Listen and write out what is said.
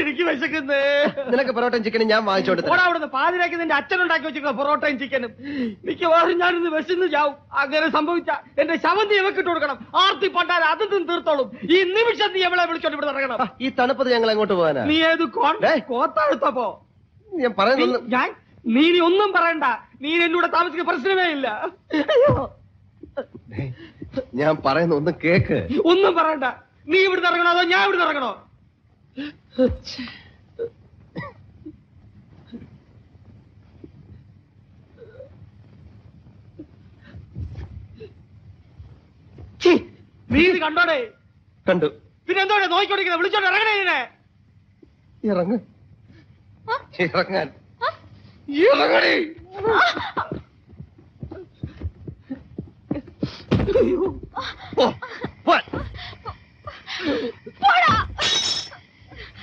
എനിക്ക് വിശക്കുന്നേ. നിനക്ക് പൊറോട്ടയും ചിക്കനും ഞാൻ വാങ്ങിച്ചോണ്ട് തരാം അവിടുന്ന് പാതിരാക്കി നിന്റെ അച്ഛൻ ഉണ്ടാക്കി വെച്ചിരിക്കുന്ന പൊറോട്ടയും ചിക്കനും മിക്കവാറും ഞാനിന്ന് വിശന്ന് ചാവും. അങ്ങനെ സംഭവിച്ച എന്റെ ശവന്തി ഇവക്കിട്ട് കൊടുക്കണം. ആർത്തി പണ്ടാൽ അത് നിന്ന് തീർത്തോളും. ഈ നിമിഷം നീ എവിടെ വിളിച്ചോണ്ട് ഇവിടെ ഇറങ്ങണം ഈ തണുപ്പത്ത് ഞങ്ങൾ എങ്ങോട്ട് പോകാനാ? നീ ഏത് കോൺ. കോത്താഴ്ത്തപ്പോ ഞാൻ പറയുന്നു ഞാൻ നീ ഇനി ഒന്നും പറയണ്ട. നീ എന്നൂടെ താമസിക്കുന്ന പ്രശ്നമേ ഇല്ല. അയ്യോ. ഞാൻ പറയുന്ന ഒന്ന് കേക്ക്. ഒന്നും പറയണ്ട. നീ ഇവിടുന്ന് ഇറങ്ങണോ അതോ ഞാൻ ഇവിടുന്ന് ഇറങ്ങണോ? നീ ഇത് കണ്ടോടെ? കണ്ടു. പിന്നെ എന്തോടെ നോക്കിക്കൊണ്ടിരിക്കുന്നത് വിളിച്ചോണ്ട് ഇറങ്ങണേ ഇതിനെ ഇറങ്ങ്. ഇറങ്ങാൻ. ഇറങ്ങണേ പോ,